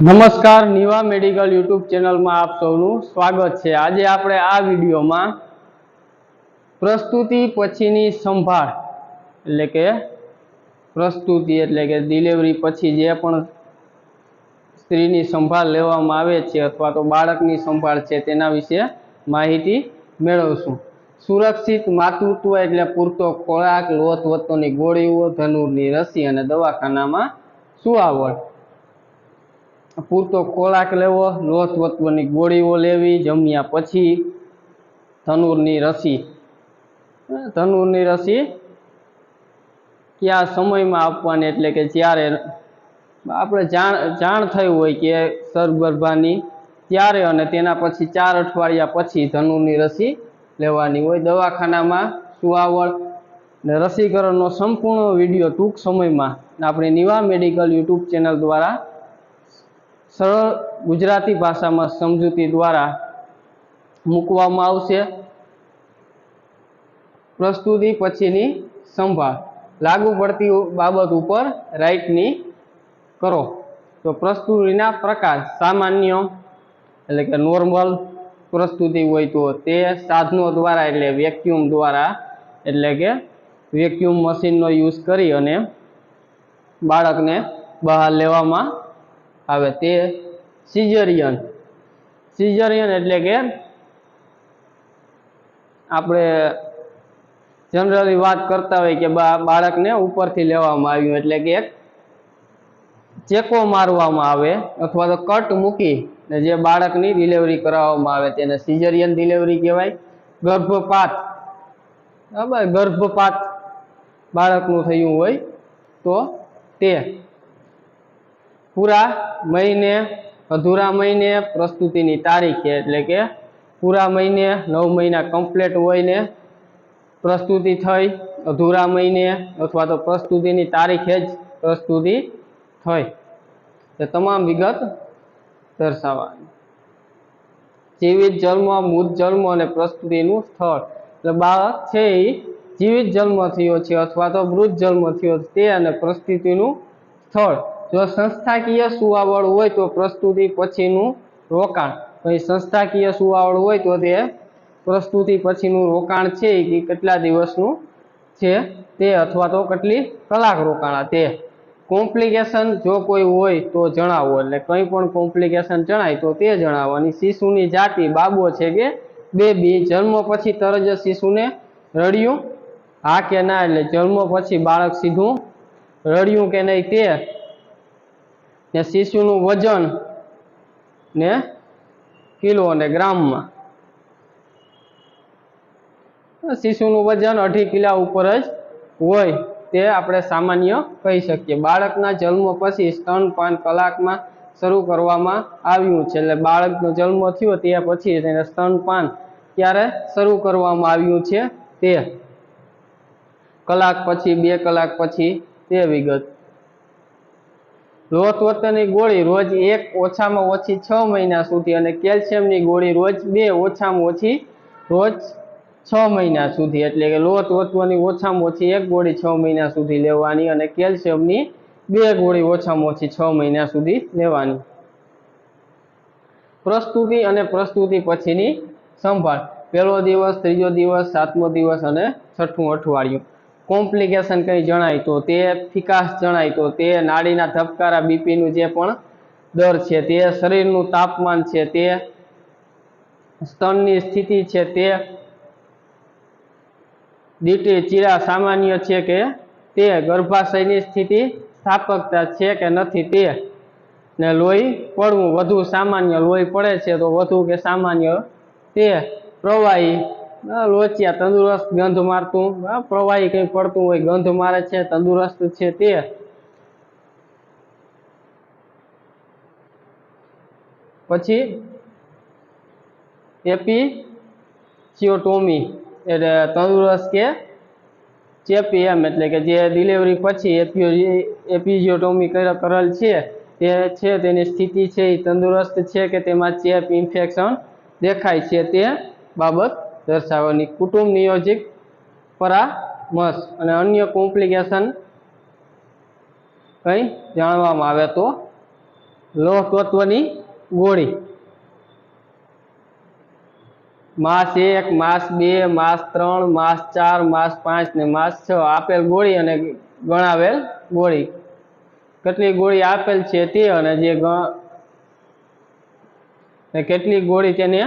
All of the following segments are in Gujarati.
નમસ્કાર, નિવા મેડિકલ યુટ્યુબ ચેનલમાં આપ સૌનું સ્વાગત છે. આજે આપણે આ વિડીયોમાં પ્રસ્તુતિ પછીની સંભાળ, એટલે કે પ્રસ્તુતિ, એટલે કે ડિલિવરી પછી જે પણ સ્ત્રીની સંભાળ લેવામાં આવે છે અથવા તો બાળકની સંભાળ છે તેના વિશે માહિતી મેળવશું. સુરક્ષિત માતૃત્વ એટલે પૂરતો ખોરાક લોથવત્તોની ગોળીઓ, ધનુરની રસી અને દવાખાનામાં સુઆવડ પૂરતો ખોરાક લેવો લોથવત્વની ગોળીઓ લેવી, જમ્યા પછી ધનુરની રસી. ધનુરની રસી કયા સમયમાં આપવાની? એટલે કે જ્યારે આપણે જાણ જાણ થઈ હોય કે સરગર્ભાની, ત્યારે અને તેના પછી ચાર અઠવાડિયા પછી ધનુરની રસી લેવાની હોય. દવાખાનામાં સુવાવળ ને રસીકરણનો સંપૂર્ણ વીડિયો ટૂંક સમયમાં. આપણી નિવા મેડિકલ યુટ્યુબ ચેનલ દ્વારા સરળ ગુજરાતી ભાષામાં સમજૂતી દ્વારા મૂકવામાં આવશે. પ્રસ્તુતિ પછીની સંભાળ. લાગુ પડતી બાબત ઉપર રાઈટની કરો. તો પ્રસ્તુતિના પ્રકાર સામાન્ય એટલે કે નોર્મલ પ્રસ્તુતિ હોય તો તે સાધનો દ્વારા એટલે વેક્યુમ દ્વારા એટલે કે વેક્યુમ મશીનનો યુઝ કરી અને બાળકને બહાર લેવામાં આવે તે સિઝરિયન સિઝરિયન એટલે કે આપણે જનરલી વાત કરતા હોય કે બાળકને ઉપરથી લેવામાં આવ્યું એટલે કે ચેકો મારવામાં આવે અથવા તો કટ મૂકી ને જે બાળકની ડિલિવરી કરાવવામાં આવે તેને સિઝરિયન ડિલિવરી કહેવાય. ગર્ભપાત. બરાબર ગર્ભપાત બાળકનું થયું હોય તો તે પૂરા મહિને, અધૂરા મહિને પ્રસ્તુતિની તારીખે એટલે કે પૂરા મહિને, નવ મહિના કમ્પ્લીટ હોય ને પ્રસ્તુતિ થઈ, અધૂરા મહિને અથવા તો પ્રસ્તુતિની તારીખે જ પ્રસ્તુતિ થઈ. એ તમામ વિગત દર્શાવવાની. જીવિત જન્મ, મૃત જન્મ અને પ્રસ્તુતિનું સ્થળ. એટલે બાળક છે એ જીવિત જન્મ થયો છે અથવા તો મૃત જન્મ થયો તે અને પ્રસ્તુતિનું સ્થળ. જો સંસ્થાકીય સુવાવડ હોય તો પ્રસ્તુતિ પછીનું રોકાણ. પછી સંસ્થાકીય સુવાવડ હોય તો તે પ્રસ્તુતિ પછીનું રોકાણ છે એ કેટલા દિવસનું છે તે અથવા તો કેટલી કલાક રોકાણ તે. કોમ્પ્લિકેશન જો કોઈ હોય તો જણાવો. એટલે કંઈ પણ કોમ્પ્લિકેશન જણાય તો તે જણાવવાની શિશુની જાતિ બાબો છે કે બેબી જન્મ પછી તરત જ શિશુને રડ્યું, હા કે ના? એટલે જન્મ પછી બાળક સીધું રડ્યું કે નહીં તે ને શિશુનું વજન ને કિલો અને ગ્રામમાં. શિશુનું વજન અઢી કિલા ઉપર જ હોય તે આપણે સામાન્ય કહી શકીએ. બાળકના જન્મ પછી સ્તનપાન કલાકમાં શરૂ કરવામાં આવ્યું છે. એટલે બાળકનો જન્મ થયો તે પછી તેને સ્તનપાન ક્યારે શરૂ કરવામાં આવ્યું છે તે કલાક પછી, બે કલાક પછી તે વિગત. લોથવત્તની ગોળી રોજ એક ઓછામાં ઓછી છ મહિના સુધી અને કેલ્શિયમની ગોળી રોજ બે ઓછામાં ઓછી રોજ છ મહિના સુધી. એટલે કે લોહતત્વની ઓછામાં ઓછી એક ગોળી છ મહિના સુધી લેવાની અને કેલ્શિયમની બે ગોળી ઓછામાં ઓછી છ મહિના સુધી લેવાની. પ્રસ્તુતિ અને પ્રસ્તુતિ પછીની સંભાળ. પહેલો દિવસ, ત્રીજો દિવસ, સાતમો દિવસ અને છઠ્ઠું અઠવાડિયું. કોમ્પ્લિકેશન કંઈ જણાય તો, તે ફિકાસ જણાય તો, તે નાડીના ધબકારા બીપીનું જે પણ દર છે, તે શરીરનું તાપમાન છે, તે સ્તનની સ્થિતિ છે, તે દીટી ચીરા સામાન્ય છે કે તે ગર્ભાશયની સ્થિતિ સ્થાપકતા છે કે નથી તે ને લોહી પડવું વધુ સામાન્ય, લોહી પડે છે તો વધુ કે સામાન્ય તે પ્રવાહી લોચિયા તંદુરસ્ત ગંધ મારતું. પ્રવાહી કંઈ પડતું હોય, ગંધ મારે છે, તંદુરસ્ત છે તે. પછી એપી સિયોટોમી એટલે તંદુરસ્ત કે ચેપી એમ, એટલે કે જે ડિલિવરી પછી એપિઝિયોટોમી કરેલ છે, તે છે, તેની સ્થિતિ છે, એ તંદુરસ્ત છે કે તેમાં ચેપ, ઇન્ફેક્શન દેખાય છે તે બાબત દર્શાવવાની કુટુંબ નિયોજિત પરામર્શ અને અન્ય કોમ્પ્લિકેશન કંઈ જાણવામાં આવે તો લોહ તત્વની ગોળી. માસ એક, માસ બે, માસ ત્રણ, માસ ચાર, માસ પાંચ ને માસ છ આપેલ ગોળી અને ગણાવેલ ગોળી. કેટલી ગોળી આપેલ છે તે અને જે કેટલી ગોળી તેને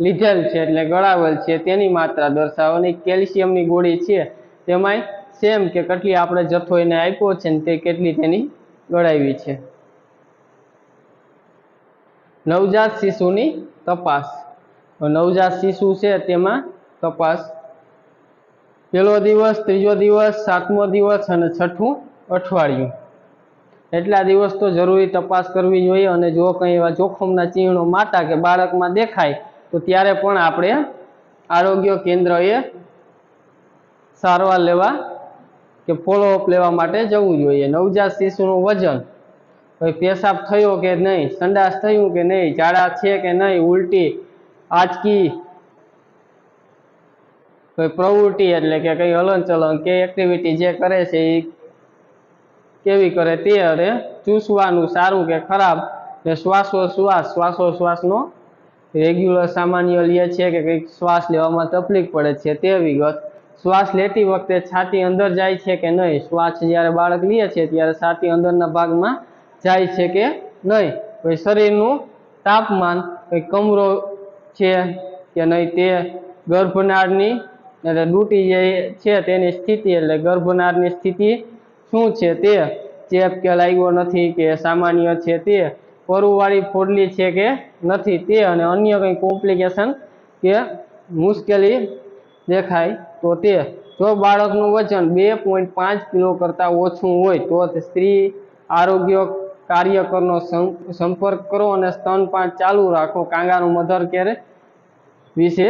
લીધેલ છે એટલે ગળાવેલ છે. તેની માત્રા દર્શાવવાની કેલ્શિયમની ગોળી છે. તેમાંય સેમ કે કેટલી આપણે જથ્થો એને આપ્યો છે ને તે કેટલી તેની ગળાવી છે. નવજાત શિશુની તપાસ. નવજાત શિશુ છે તેમાં તપાસ. પહેલો દિવસ, ત્રીજો દિવસ, સાતમો દિવસ અને છઠ્ઠું અઠવાડિયું. એટલા દિવસ તો જરૂરી તપાસ કરવી જોઈએ અને જો કંઈ એવા જોખમના ચિહ્નો માતા કે બાળકમાં દેખાય તો ત્યારે પણ આપણે આરોગ્ય કેન્દ્રએ સારવાર લેવા કે ફોલોઅપ લેવા માટે જવું જોઈએ. નવજાત શિશુનું વજન કોઈ પેશાબ થયો કે નહીં, સંડાસ થયું કે નહીં, ઝાડા છે કે નહીં, ઉલટી, આંચકી કોઈ પ્રવૃત્તિ એટલે કે કંઈ હલનચલન કે એક્ટિવિટી જે કરે છે એ કેવી કરે તે અરે ચૂસવાનું સારું કે ખરાબ ને શ્વાસોશ્વાસ, શ્વાસોશ્વાસનો રેગ્યુલર સામાન્ય લે છે કે કંઈક શ્વાસ લેવામાં તકલીફ પડે છે તે વિગત. શ્વાસ લેતી વખતે છાતી અંદર જાય છે કે નહીં? શ્વાસ જ્યારે બાળક લે છે ત્યારે છાતી અંદરના ભાગમાં જાય છે કે નહીં? કોઈ શરીરનું તાપમાન, કોઈ કમરો છે કે નહીં તે ગર્ભનાળની એટલે ડૂટી જે છે તેની સ્થિતિ એટલે ગર્ભનાળની સ્થિતિ શું છે તે ચેપ કે લાગ્યો નથી કે સામાન્ય છે તે પરુવાળી ફોડલી છે કે નથી તે અને અન્ય કંઈ કોમ્પ્લિકેશન કે મુશ્કેલી દેખાય તો તે. જો બાળકનું વજન બે પોઈન્ટ પાંચ કિલો કરતાં ઓછું હોય તો સ્ત્રી આરોગ્ય કાર્યકરનો સંપર્ક કરો અને સ્તનપાન ચાલુ રાખો. કાંગાનું મધર કેર વિશે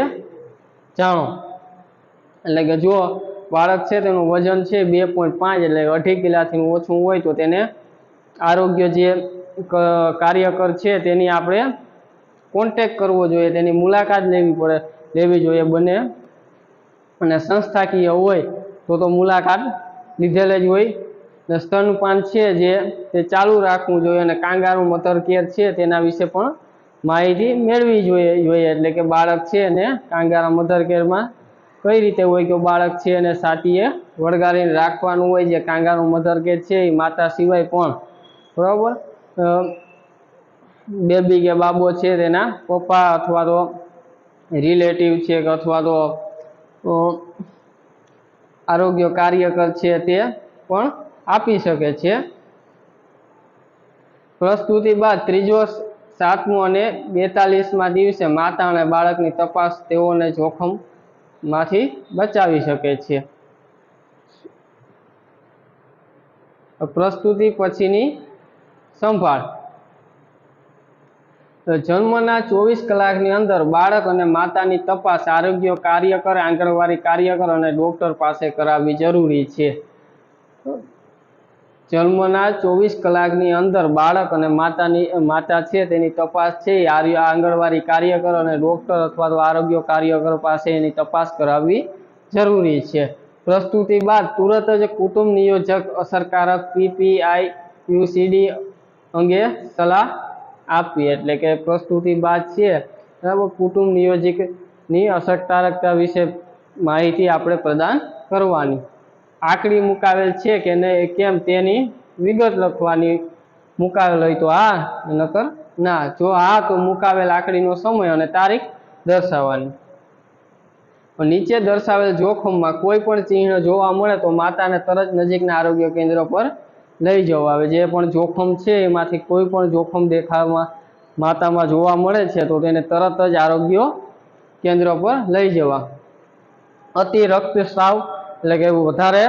જાણો. એટલે કે જો બાળક છે તેનું વજન છે બે પોઈન્ટ પાંચ એટલે અઢી કિલાથી ઓછું હોય તો તેને આરોગ્ય જે કાર્યકર છે તેની આપણે કોન્ટેક કરવો જોઈએ, તેની મુલાકાત લેવી પડે, લેવી જોઈએ બંને. અને સંસ્થાકીય હોય તો તો મુલાકાત લીધેલ જ હોય. ને સ્તનપાન છે જે તે ચાલુ રાખવું જોઈએ અને કાંગારું મધર કેર છે તેના વિશે પણ માહિતી મેળવી જોઈએ જોઈએ. એટલે કે બાળક છે ને કાંગારા મધર કેરમાં કઈ રીતે હોય કે બાળક છે એને સાટીએ વળગાડીને રાખવાનું હોય, જે કાંગારું મધર કેર છે એ માતા સિવાય પણ. બરાબર? બેબી કે બાબો છે તેના. પપ્પા અથવા તો રિલેટિવ છે કે અથવા તો આરોગ્ય કાર્યકર છે તે પણ આપી શકે છે. પ્રસ્તુતિ બાદ ત્રીજો સાતમો અને બેતાલીસમાં દિવસે માતા અને બાળકની તપાસ તેઓને જોખમમાંથી બચાવી શકે છે. પ્રસ્તુતિ પછીની સંભાળ. જન્મના ચોવીસ કલાકની અંદર બાળક અને માતાની તપાસ, આરોગ્ય કાર્યકર આંગણવાડી કાર્યકર અને ડોક્ટર પાસે કરાવવી જરૂરી છે. જન્મના ચોવીસ કલાકની અંદર બાળક અને માતાની, માતા છે તેની તપાસ છે આંગણવાડી કાર્યકર અને ડોક્ટર અથવા તો આરોગ્ય કાર્યકર પાસે એની તપાસ કરાવવી જરૂરી છે. પ્રસ્તુતિ બાદ તુરત જ કુટુંબ નિયોજક, અસરકારક પીપીઆઈ યુસીડી અંગે સલાહ આપવી. એટલે કે પ્રસ્તુતિ બાદ છે, બરાબર, કુટુંબ નિયોજકની અસરકારકતા વિશે માહિતી આપણે પ્રદાન કરવાની. આંકડી મુકાવેલ છે કે નહીં કેમ તેની વિગત લખવાની મુકાવેલ હોય તો હા નકર ના. જો હા, તો મુકાવેલ આંકડીનો સમય અને તારીખ દર્શાવવાની. નીચે દર્શાવેલ જોખમમાં કોઈ પણ ચિહ્ન જોવા મળે તો માતાને તરત નજીકના આરોગ્ય કેન્દ્ર પર લઈ જવા. આવે જે પણ જોખમ છે, એમાંથી કોઈ પણ જોખમ દેખાવામાં માતામાં જોવા મળે છે, તો તેને તરત જ આરોગ્ય કેન્દ્ર પર લઈ જવા. અતિ રક્તસ્રાવ એટલે કે વધારે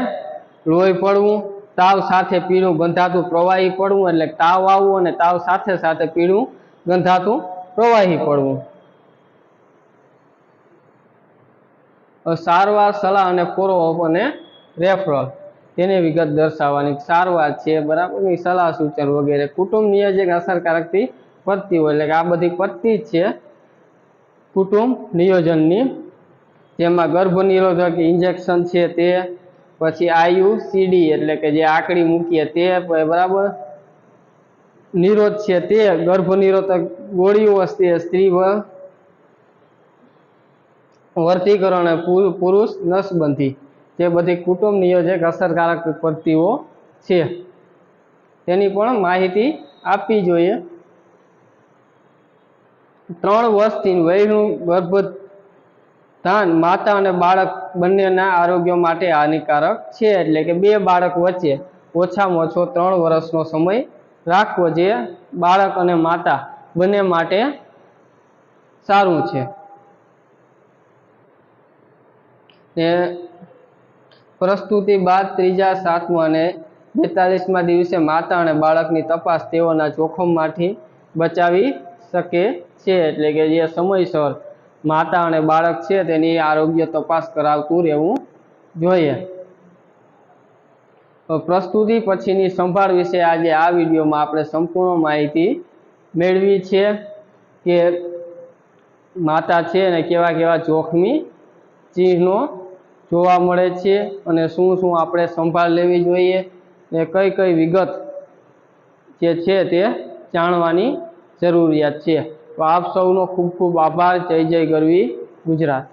લોહી પડવું, તાવ સાથે પીણું ગંધાતું પ્રવાહી પડવું, એટલે તાવ આવવું અને તાવ સાથે સાથે પીણું ગંધાતું પ્રવાહી પડવું. સારવાર, સલાહ અને પૂરો અને રેફરલ. તેની વિગત દર્શાવવાની સારવાર છે. બરાબર સલાહ સૂચન વગેરે કુટુંબ નિયોજક અસરકારકથી પત્તી હોય. એટલે કે આ બધી પત્તી જ છે કુટુંબ નિયોજનની. જેમાં ગર્ભ ઇન્જેક્શન છે તે, પછી આયુ સીડી એટલે કે જે આકડી મૂકીએ તે બરાબર નિરોધ છે તે ગર્ભ નિરોધક ગોળીઓ સ્ત્રી વર્તીકરણ પુરુષ નસબંધી. તે બધી કુટુંબ નિયોજક અસરકારક પદ્ધતિઓ છે. તેની પણ માહિતી આપવી જોઈએ. ત્રણ વર્ષથી વયનું ગર્ભધાન માતા અને બાળક બંનેના આરોગ્ય માટે હાનિકારક છે. એટલે કે બે બાળક વચ્ચે ઓછામાં ઓછો ત્રણ વર્ષનો સમય રાખવો જે બાળક અને માતા બંને માટે સારું છે. ને પ્રસ્તુતિ બાદ ત્રીજા, સાતમા અને બેતાલીસમાં દિવસે માતા અને બાળકની તપાસ તેઓના જોખમમાંથી બચાવી શકે છે. એટલે કે જે સમયસર માતા અને બાળક છે તેની આરોગ્ય તપાસ કરાવતું રહેવું જોઈએ. પ્રસ્તુતિ પછીની સંભાળ વિશે આજે આ વિડીયોમાં આપણે સંપૂર્ણ માહિતી મેળવી છે કે માતા છે અને કેવા કેવા જોખમી ચિહ્નો જોવા મળે છે અને શું શું આપણે સંભાળ લેવી જોઈએ ને કઈ કઈ વિગત જે છે તે જાણવાની જરૂરિયાત છે. તો આપ સૌનો ખૂબ ખૂબ આભાર. જય જય ગરવી ગુજરાત.